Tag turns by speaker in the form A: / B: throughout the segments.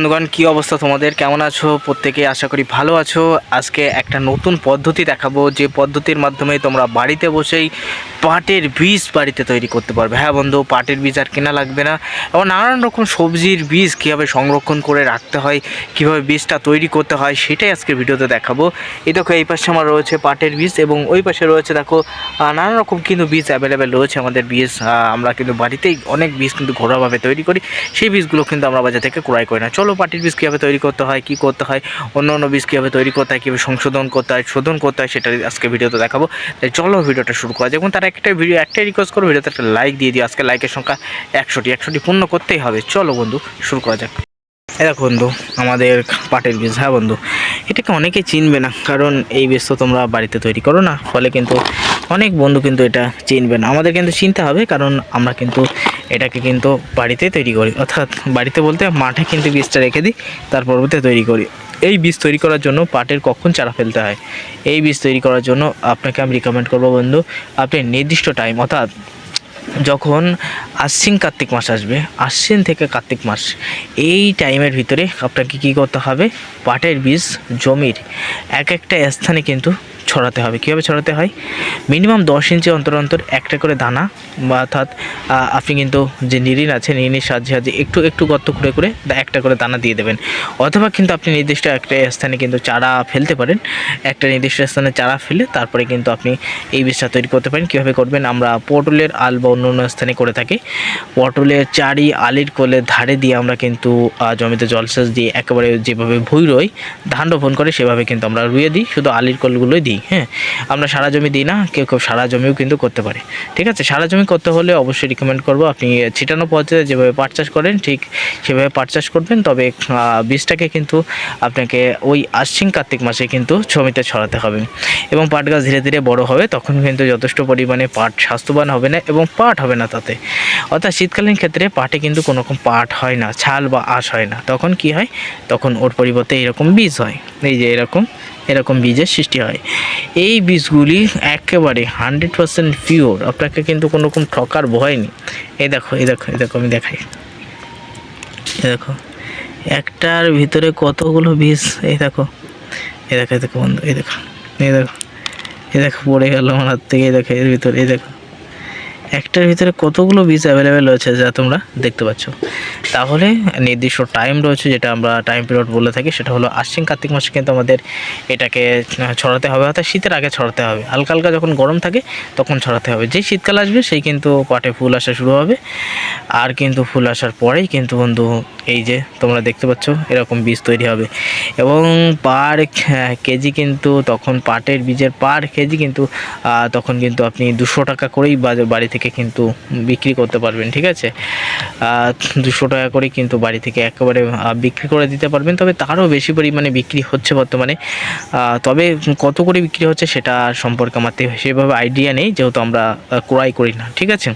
A: বন্ধুগণ, কি অবস্থা তোমাদের? কেমন আছো? প্রত্যেকে আশা করি ভালো আছো। আজকে একটা নতুন পদ্ধতি দেখাবো। যে পদ্ধতির মাধ্যমে তোমরা বাড়িতে বসেই পাটের বীজ বাড়িতে তৈরি করতে পারবে। হ্যাঁ বন্ধু, পাটের বীজ আর কেনা লাগবে না। এবং নানান রকম সবজির বীজ কীভাবে সংরক্ষণ করে রাখতে হয়, কীভাবে বীজটা তৈরি করতে হয়, সেটাই আজকে ভিডিওতে দেখাবো। এই দেখো, এই পাশে আমার রয়েছে পাটের বীজ এবং ওই পাশে রয়েছে দেখো নানান রকম কিন্তু বীজ অ্যাভেলেবেল রয়েছে আমাদের বীজ। আমরা কিন্তু বাড়িতেই অনেক বীজ কিন্তু ঘরোয়াভাবে তৈরি করি। সেই বীজগুলো কিন্তু আমরা বাজার থেকে ক্রয় করি না। চলো পাটির বীজ কীভাবে তৈরি করতে হয়, কী করতে হয়, অন্য অন্য বীজ কীভাবে তৈরি করতে হয়, কীভাবে সংশোধন করতে হয়, শোধন করতে হয়, সেটা আজকে ভিডিওতে দেখাবো। তাই চলো ভিডিওটা শুরু করা যাক তার একটা ভিডিও একটাই রিকোয়েস্ট করো ভিডিওতে একটা লাইক দিয়ে দিও। আজকে লাইকের সংখ্যা একশোটি একশোটি পূর্ণ করতেই হবে। চলো বন্ধু, শুরু করা যাক। দেখো বন্ধু, আমাদের পাটের বীজ হ্যাঁ বন্ধু? এটাকে অনেকে চিনবে না, কারণ এই বীজ তো তোমরা বাড়িতে তৈরি করো না। ফলে কিন্তু অনেক বন্ধু কিন্তু এটা চিনবে না। আমাদের কিন্তু চিনতে হবে, কারণ আমরা কিন্তু এটাকে কিন্তু বাড়িতে তৈরি করি। অর্থাৎ বাড়িতে বলতে মাঠে কিন্তু বীজটা রেখে দিই, তার পরবর্তী তৈরি করি। এই বীজ তৈরি করার জন্য পাটের কখন চারা ফেলতে হয়? এই বীজ তৈরি করার জন্য আপনাকে আমি রিকমেন্ড করব বন্ধু, আপনি নির্দিষ্ট টাইম অর্থাৎ যখন আশ্বিন কার্তিক মাস আসবে, আশ্বিন থেকে কার্তিক মাস, এই টাইমের ভিতরে আপনাকে কী করতে হবে? পাটের বীজ, জমির এক একটা স্থানে কিন্তু ছড়াতে হবে। কীভাবে ছড়াতে হয়? মিনিমাম দশ ইঞ্চি অন্তর অন্তর একটা করে দানা বা অর্থাৎ আপনি কিন্তু যে নিরিন আছে নিরিনের সাহায্যে সাহায্যে একটু একটু গর্ত করে করে একটা করে দানা দিয়ে দেবেন। অথবা কিন্তু আপনি নির্দিষ্ট একটা স্থানে কিন্তু চারা ফেলতে পারেন। একটা নির্দিষ্ট স্থানে চারা ফেলে তারপরে কিন্তু আপনি এই বীজটা তৈরি করতে পারেন। কীভাবে করবেন? আমরা পটলের আল বা অন্য অন্য স্থানে করে থাকি। পটলের চারি আলির কোলের ধারে দিয়ে আমরা কিন্তু জমিতে জলসেচ দিয়ে একেবারে যেভাবে ভুই রই, ধান রোপণ করে সেভাবে কিন্তু আমরা রুয়ে দিই। শুধু আলির কোলগুলোই দিই হ্যাঁ? আমরা সারা জমি দিই না, কেউ কেউ সারা জমিও কিন্তু করতে পারে। ঠিক আছে? সারা জমি করতে হলে অবশ্যই রিকমেন্ড করব আপনি ছিটানো পদ্ধতিতে যেভাবে পাট চাষ করেন, ঠিক সেভাবে পাট চাষ করবেন। তবে বীজটাকে কিন্তু আপনাকে ওই আশ্বিন কার্তিক মাসে কিন্তু জমিতে ছড়াতে হবে। এবং পাট গাছ ধীরে ধীরে বড় হবে, তখন কিন্তু যথেষ্ট পরিমাণে পাট স্বাস্থ্যবান হবে না এবং পাট হবে না তাতে। অর্থাৎ শীতকালীন ক্ষেত্রে পাটে কিন্তু কোনো রকম পাট হয় না, ছাল বা আঁশ হয় না। তখন কি হয়? তখন ওর পরিবর্তে এরকম বীজ হয়। এই যে এরকম এরকম বীজের সৃষ্টি হয় এই বীজগুলি একেবারে হান্ড্রেড পার্সেন্ট পিওর আপনাকে কিন্তু কোনো রকম ঠকার ভয় নেই এই দেখো এই দেখো এই দেখো আমি দেখাই দেখো একটার ভিতরে কতগুলো বীজ এই দেখো এই দেখো এই দেখো বন্ধু এই দেখো এই দেখো এই দেখো পড়ে গেল আমার হাত থেকে এই দেখো এর ভিতরে এই দেখো একটার ভিতরে কতগুলো বীজ অ্যাভেলেবেল রয়েছে যা তোমরা দেখতে পাচ্ছ? তাহলে নির্দিষ্ট টাইম রয়েছে যেটা আমরা টাইম পিরিয়ড বলে থাকি, সেটা হলো আশ্বিন কার্তিক মাসে কিন্তু আমাদের এটাকে ছড়াতে হবে, অর্থাৎ শীতের আগে ছড়াতে হবে। হালকা হালকা যখন গরম থাকে, তখন ছড়াতে হবে। যেই শীতকাল আসবে, সেই কিন্তু পাটে ফুল আসা শুরু হবে। আর কিন্তু ফুল আসার পরেই কিন্তু বন্ধু, এই যে তোমরা দেখতে পাচ্ছ, এরকম বীজ তৈরি হবে। এবং পার কেজি কিন্তু তখন পাটের বীজের পার কেজি কিন্তু তখন কিন্তু আপনি দুশো টাকা করেই বাড়ি থেকে কিন্তু বিক্রি করতে পারবেন, ঠিক আছে? দুশো টাকা করে কিন্তু বাড়ি থেকে একেবারে বিক্রি করে দিতে পারবেন, তবে তারও বেশি পরিমাণে বিক্রি হচ্ছে বর্তমানে। তবে কত করে বিক্রি হচ্ছে সেটা সম্পর্কে আমার সেভাবে আইডিয়া নেই, যেহেতু আমরা ক্রয় করি না, ঠিক আছে?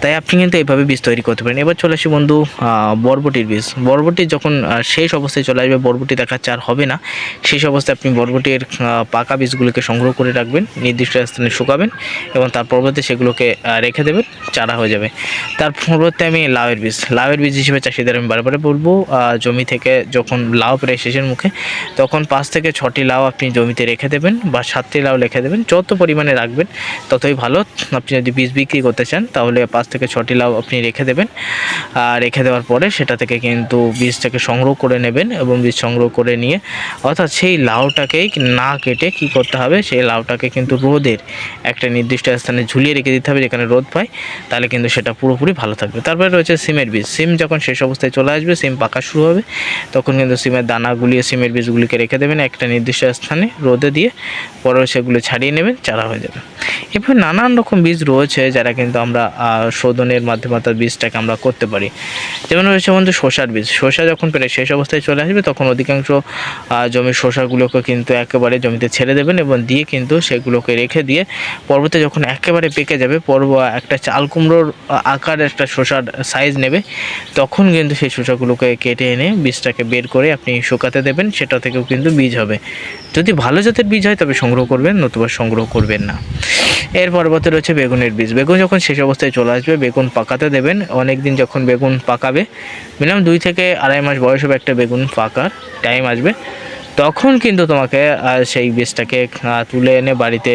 A: তাই আপনি কিন্তু এইভাবে বীজ তৈরি করতে পারেন। এবার চলে আসি বন্ধু বরবটির বীজ। বরবটি যখন শেষ অবস্থায় চলে আসবে, বরবটি দেখাচ্ছে আর হবে না। শেষ অবস্থায় আপনি বরবটির পাকা বীজগুলোকে সংগ্রহ করে রাখবেন, নির্দিষ্ট স্থানে শুকাবেন এবং তার পরবর্তী সেগুলোকে রেখে দেবেন চারা হয়ে যাবে। তার পরবর্তী আমি লাউয়ের বীজ লাউয়ের বীজ হিসেবে চাষিদের আমি বারবারে বলব জমি থেকে যখন লাউ প্রায় শেষের মুখে, তখন পাঁচ থেকে ছটি লাউ আপনি জমিতে রেখে দেবেন বা সাতটি লাউ রেখে দেবেন, যত পরিমাণে রাখবেন, ততই ভালো। আপনি যদি বীজ বিক্রি করতে চান, তাহলে পাঁচ থেকে ছটি লাউ আপনি রেখে দেবেন। আর রেখে দেওয়ার পরে সেটা থেকে কিন্তু বীজটাকে সংগ্রহ করে নেবেন এবং বীজ সংগ্রহ করে নিয়ে, অর্থাৎ সেই লাউটাকেই না কেটে কি করতে হবে, সেই লাউটাকে কিন্তু রোদের একটা নির্দিষ্ট স্থানে ঝুলিয়ে রেখে দিতে হবে, যেখানে রোদ পায় তাহলে কিন্তু সেটা পুরোপুরি ভালো থাকবে। তারপরে রয়েছে সিমের বীজ। সিম যখন শেষ অবস্থায় চলে আসবে, সিম পাকা শুরু হবে, তখন কিন্তু সিমের দানা গুলিয়ে সিমের বীজগুলিকে রেখে দেবেন একটা নির্দিষ্ট স্থানে রোদে দিয়ে, পরে সেগুলো ছাড়িয়ে নেবেন, চারা হয়ে যাবে। এভাবে নানান রকম বীজ রয়েছে যারা কিন্তু আমরা শোধনের মাধ্যমে অর্থাৎ বীজটাকে আমরা করতে পারি। যেমন রয়েছে বন্ধু শসার বীজ। শসা যখন প্রায় শেষ অবস্থায় চলে আসবে, তখন অধিকাংশ জমির শসাগুলোকে কিন্তু একেবারে জমিতে ছেড়ে দেবেন এবং দিয়ে কিন্তু সেগুলোকে রেখে দিয়ে, পর্বতে যখন একেবারে পেকে যাবে, পর্ব একটা চাল কুমড়োর আকার একটা শসার সাইজ নেবে, তখন কিন্তু সেই শসাগুলোকে কেটে এনে বীজটাকে বের করে আপনি শুকাতে দেবেন, সেটা থেকেও কিন্তু বীজ হবে। যদি ভালো জাতের বীজ হয় তবে সংগ্রহ করবেন, নতুবা সংগ্রহ করবেন না। এর পরবর্তী রয়েছে বেগুনের বীজ। বেগুন যখন শেষ অবস্থায় চলে আসবে, বেগুন পাকাতে দেবেন। অনেক দিন যখন বেগুন পাকাবে, মিনিমাম দুই থেকে আড়াই মাস বয়স হবে একটা বেগুন পাকার টাইম আসবে। তখন কিন্তু তোমাকে সেই বীজটাকে তুলে এনে বাড়িতে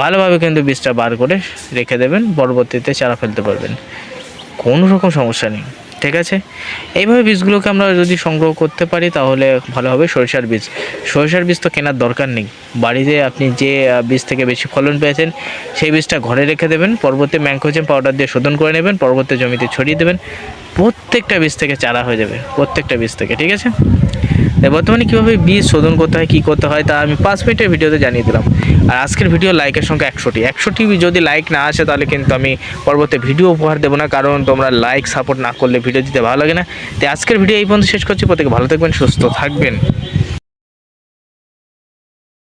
A: ভালোভাবে কিন্তু বীজটা বার করে রেখে দেবেন, পরবর্তীতে চারা ফেলতে পারবেন। কোনো রকম সমস্যা নেই, ঠিক আছে? এইভাবে বীজগুলোকে আমরা যদি সংগ্রহ করতে পারি, তাহলে ভালো হবে সরিষার বীজ। সরিষার বীজ তো কেনার দরকার নেই। বাড়িতে আপনি যে বীজ থেকে বেশি ফলন পেয়েছেন, সেই বীজটা ঘরে রেখে দেবেন, পরবর্তী ম্যাংকোজেন পাউডার দিয়ে শোধন করে নেবেন, পরবর্তী জমিতে ছড়িয়ে দেবেন। প্রত্যেকটা বীজ থেকে চারা হয়ে যাবে, প্রত্যেকটা বীজ থেকে, ঠিক আছে? বর্তমানে কীভাবে বীজ শোধন করতে হয়, কী করতে হয়, তা আমি পাঁচ মিনিটের ভিডিওতে জানিয়ে দিলাম। আর আজকের ভিডিও লাইকের সংখ্যা একশোটি। একশোটি যদি লাইক না আসে, তাহলে কিন্তু আমি পরবর্তী ভিডিও উপহার দেবো না, কারণ তোমরা লাইক, সাপোর্ট না করলে ভিডিও দিতে ভালো লাগে না। তাই আজকের ভিডিও এই পর্যন্ত শেষ করছি। প্রত্যেকে ভালো থাকবেন, সুস্থ থাকবেন।